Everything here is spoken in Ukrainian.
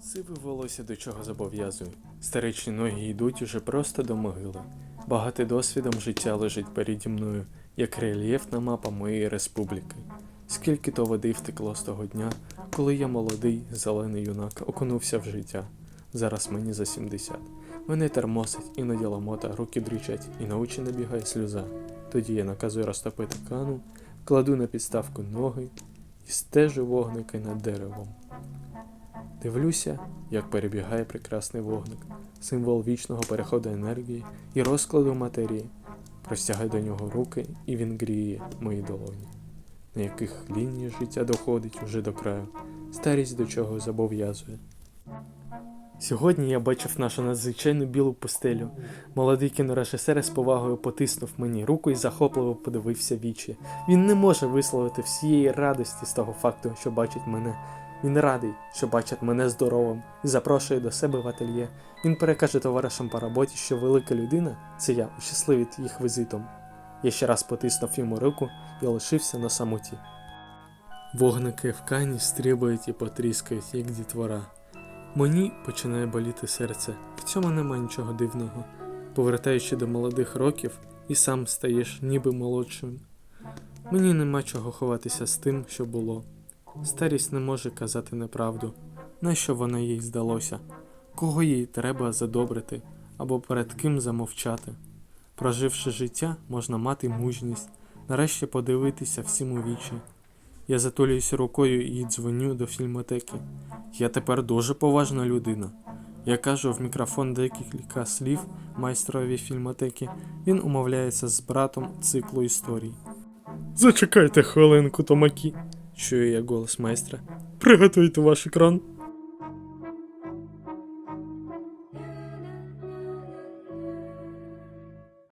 Сиве волосся до чого зобов'язує. Старечі ноги йдуть уже просто до могили. Багатий досвідом життя лежить переді мною, як рельєфна мапа моєї республіки. Скільки то води втекло з того дня, коли я молодий, зелений юнак окунувся в життя. Зараз мені за 70. Мене термосить, іноді ламота, руки дрючать, і на очі набігає сльоза. Тоді я наказую розтопити кану, кладу на підставку ноги і стежу вогники над деревом. Дивлюся, як перебігає прекрасний вогник, символ вічного переходу енергії і розкладу матерії. Простягаю до нього руки, і він гріє мої долоні, на яких лінії життя доходить уже до краю, старість до чого зобов'язує. Сьогодні я бачив нашу надзвичайну білу пустелю. Молодий кінорежисер з повагою потиснув мені руку і захопливо подивився вічі. Він не може висловити всієї радості з того факту, що бачить мене. Він радий, що бачить мене здоровим і запрошує до себе в ательє. Він перекаже товаришам по роботі, що велика людина це я, щасливить їх візитом. Я ще раз потиснув йому руку і лишився на самоті. Вогники в кані стрибають і потріскають, як дітвора. Мені починає боліти серце. В цьому нема нічого дивного. Повертаючи до молодих років, і сам стаєш ніби молодшим. Мені нема чого ховатися з тим, що було. Старість не може казати неправду. Нащо вона їй здалося? Кого їй треба задобрити або перед ким замовчати? Проживши життя, можна мати мужність, нарешті подивитися всім у вічі. Я затулююся рукою і дзвоню до фільмотеки. Я тепер дуже поважна людина. Я кажу в мікрофон декілька слів майстрові фільмотеки. Він умовляється з братом циклу історій. Зачекайте хвилинку, томаки, чую я голос майстра. Приготуйте ваш екран.